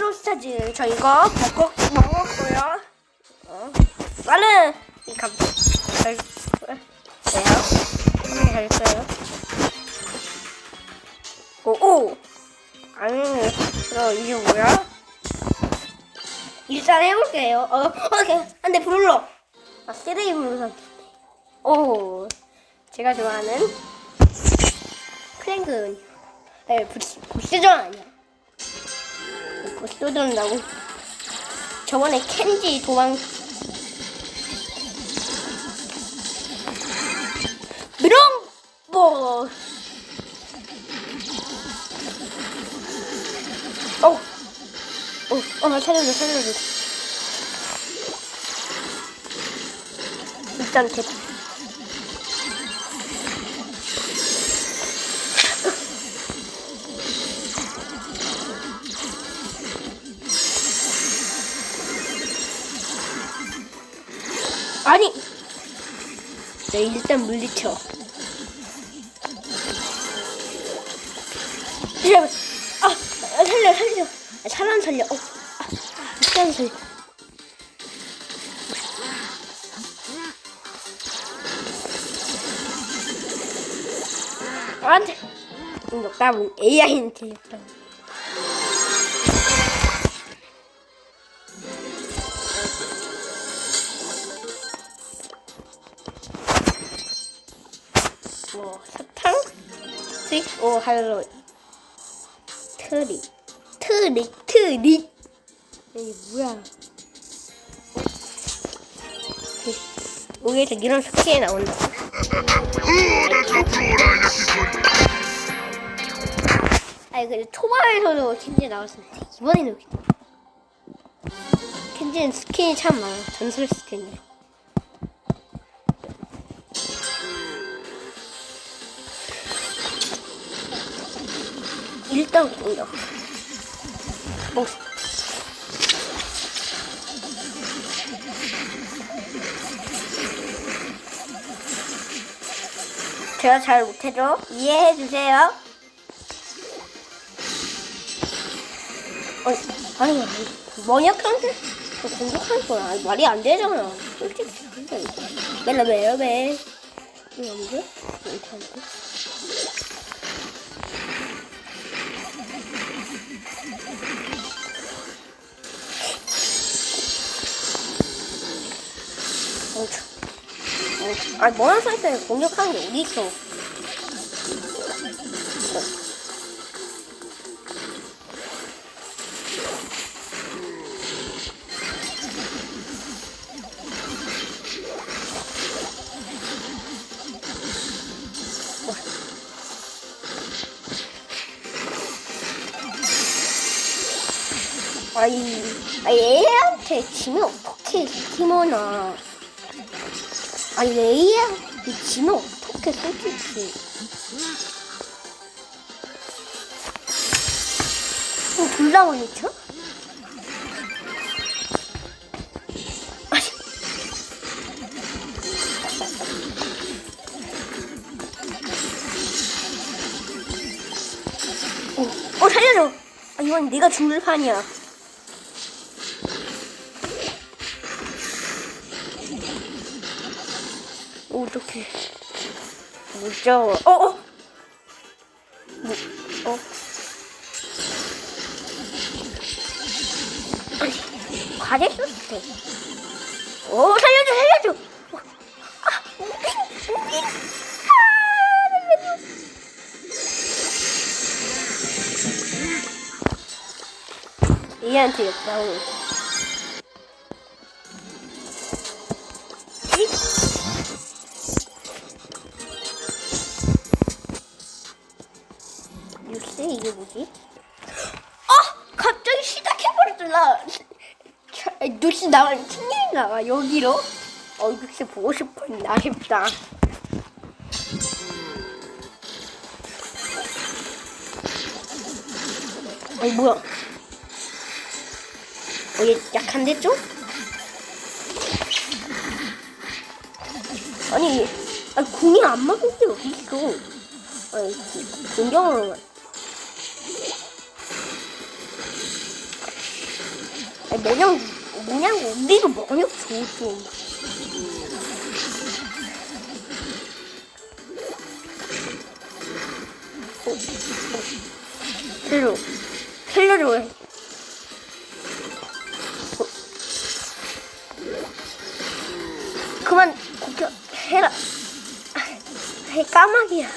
브로스타즈 저 이거 먹고 먹었고요. 어. 나는 이 감자 잘 돼요. 잘 써요. 오오 아니 그럼 이게 뭐야? 일단 해볼게요. 어 오케이 안돼 불러. 아 쓰레기 불러서 오 제가 좋아하는 크랭크 에 부스전 아니야. 부스전 나고 저번에 켄지 도망 미롱보 어, 어, 어, 나 살려줘, 살려줘. 일단 대. 아니, 네 일단 물리쳐. 잠깐만. 아, 아, 살려, 살려. 아, 사람 살려. 어, 아, 아, 사람 살려. 안 돼. 이거 따면 AI한테 했다. 뭐, 사탕? 스윗, 오, 할로. 트리. 트리 트리. 이게 뭐야. 여기에서 이런 스킨이 나온다. 아니 근데 초반에서도 켄지 나왔었는데 이번에는 왜 켄지는 스킨이 참 많아. 전설 스킨이 일단 공격 어. 제가 잘 못해줘. 이해해 주세요. 어, 아니, 원역한테 공격할 거야. 아니, 말이 안 되잖아. 솔직히. 멜라 멜라 멜. 이거 안 돼? 괜찮은데? 어, 아니, 모난 상태에 공격하는 게 어디 있어? 아니, 아니 애한테 지면 어떡해, 티모나. 아니, 애한테 지면 어떡해, 솔직히. 어, 둘다 원리쳐? 아니. 어, 어, 살려줘! 아, 이건 네가 죽을 판이야. 무서워. 어, 어! 뭐, 어? 과제 때. 오, 살려줘, 살려줘! 어, 아! 아. 얘한테 역사하 나가면 튕겨 나가 여기로 어 글쎄 보고 싶었는데 아쉽다 어이 뭐야 어, 얘 약한데 좀? 아니, 아니 궁이 안 맞는 게 어디 있어? 아니, 공격으로만. 뭐냐고 뭐냐고 우리가 어, 어. 살려 살려줘 해. 어. 그만 공격해라 아, 까마귀야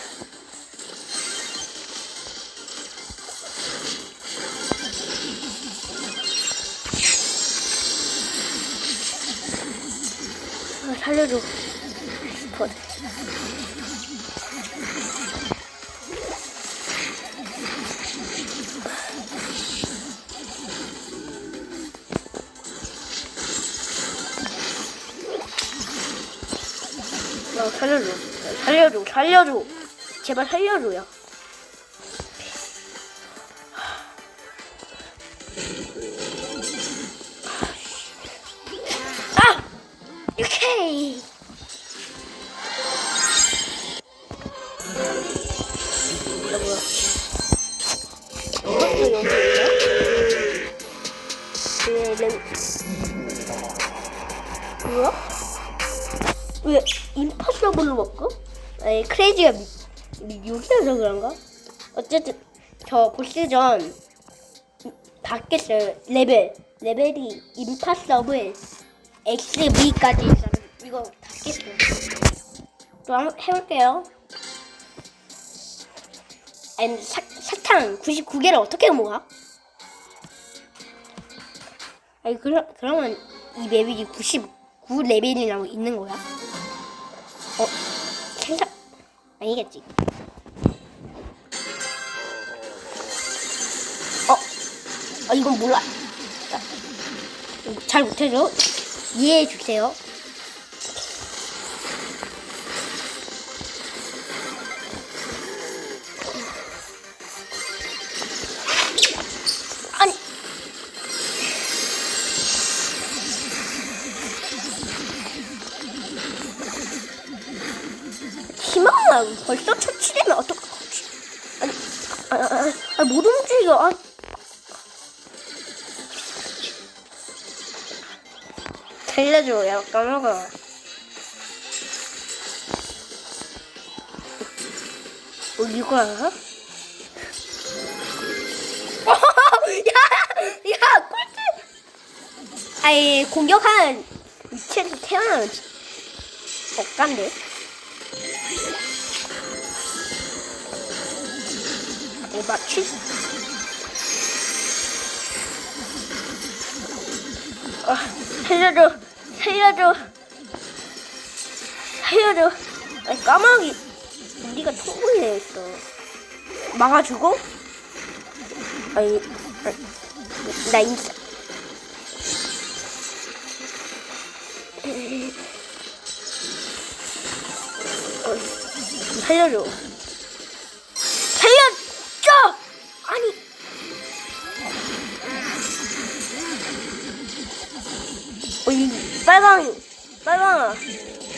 아, 살려줘. 스포 나 살려줘. 살려줘 살려줘. 제발 살려줘요 오케이 램... 뭐야? 왜 임파서블로 먹고? 아니 크레이지가 미, 미, 여기라서 그런가? 어쨌든 저 보스전 바뀌었어요 레벨 레벨이 임파서블 XV까지 있어요 이거 바뀌었어요 또 한번 해볼게요 아니 사, 사탕 99개를 어떻게 모아? 아니 그러, 그러면 이 맵이 99 레벨이라고 있는 거야? 어? 생각 아니겠지? 어? 아 이건 몰라. 잘 못해줘. 이해해 주세요. 벌써 처치되면 어떡하지? 아니, 아, 아, 아, 아, 못 움직여. 아. 살려줘, 야, 까먹어. 어, 이거 알아? 야, 야, 꿀팁! 아예 공격한 위치에서 태어나면 억간데? 어, 맞추 아, 살려줘, 살려줘, 살려줘. 아니, 까마귀, 우리가 충분히 했어. 막아주고, 아니, 나 인사. 어. 살려줘! 어, 이 빨강, 빨강아.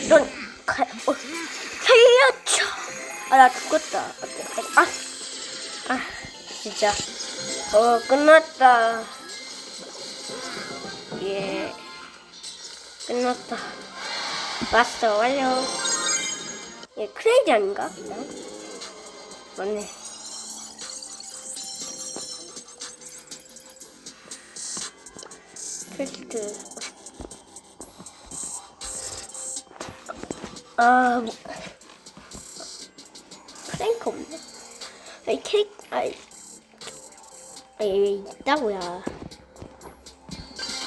넌, 가, 어, 살려줘! 아, 나 죽었다. 어때? 아, 아, 진짜. 어, 끝났다. 예. 끝났다. 왔어, 완료. 얘 크레이지 아닌가? 맞네. 퀘스트. 아, 뭐. 프랭크 없네. 아니, 캐릭, 아이. 아니, 왜 있다고야.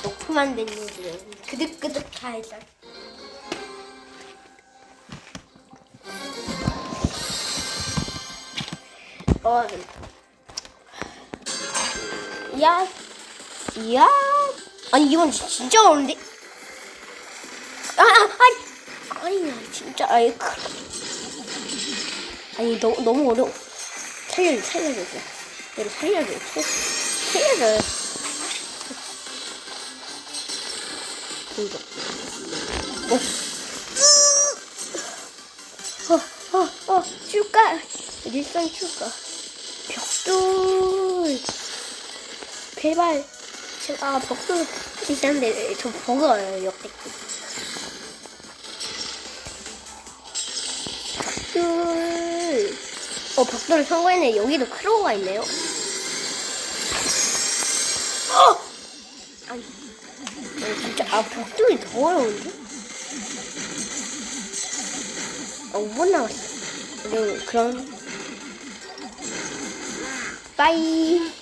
높으면 된 일을 그득그득하자. 어, 야, 야, 아니 이건 지- 진짜 어려운데? 아, 아, 아니, 아니, 진짜, 아이, 그, 아니 너무 너무 어려워. 살려줘, 살려줘, 얘를 살려줘, 살- 살려줘. 이거, 어, 어, 어, 줄까? 일선 줄까? 벽돌. 제발. 제발, 아, 벽돌. 시작인데 저 버거워요 역대급 어 벽돌 성공했네. 여기도 크로우가 있네요. 어! 아니 어, 진짜 아 벽돌이 더 어려운데? 어 5분 남았어. 그럼 그럼. 빠이